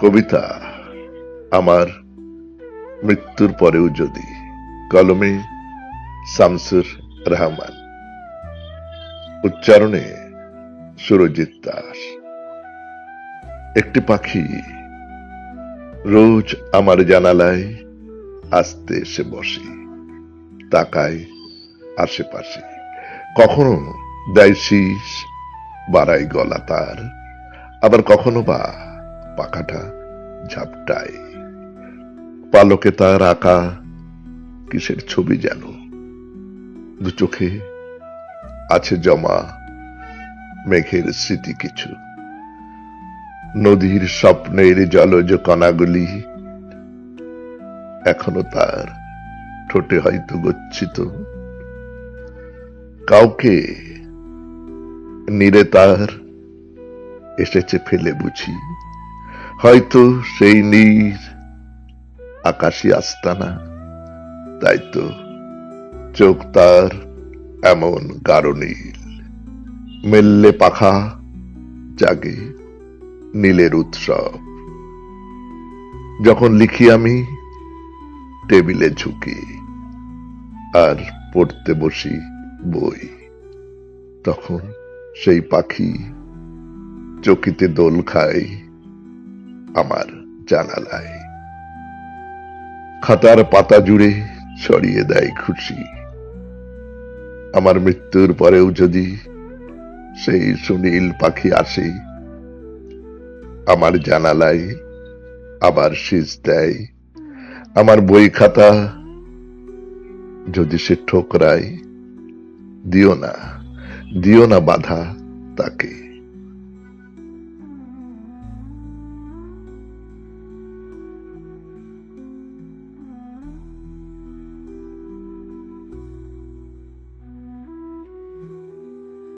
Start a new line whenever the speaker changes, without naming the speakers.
কবিতা আমার মৃত্যুর পরেও যদি, কলমে শামসুর রহমান। উচ্চারণে সুরজিৎ দাস। একটি পাখি রোজ আমার জানালায় আসতে এসে বসে, তাকায় আশেপাশে। কখনো দেয় শীষ, বাড়ায় গলা তার, আবার কখনো বা পাখাটা ঝাপটায়। পালকে তার আঁকা কিসের ছবি যেন? দু চোখে আছে জমা মেঘের স্মৃতি কিছু। নদীর স্বপ্নের জলজ কণাগুলি এখনও তার ঠোঁটে হয়তো গচ্ছিত। কাউকে নিরে তার এসেছে ফেলে বুঝি। হয়তো সেই নীর আকাশী আস্তানা, তাই তো চোখ তার এমন গাঢ় নীল। মেললে পাখা জাগে নীলের উৎসব। যখন লিখি আমি, টেবিলে ঝুঁকি, আর পড়তে বসি বই, তখন সেই পাখি চকিতে দোল খায় আমার জানালায় খাতার পাতা জুড়ে ছড়িয়ে দেয় খুশি। আমার মৃত্যুর পরেও যদি সেই সুনীল পাখি আসে, আমার জানালায় আবার শীষ দেয়। আমার বই খাতা যদি সে ঠোকরায়, দিও না দিও না বাধা তাকে।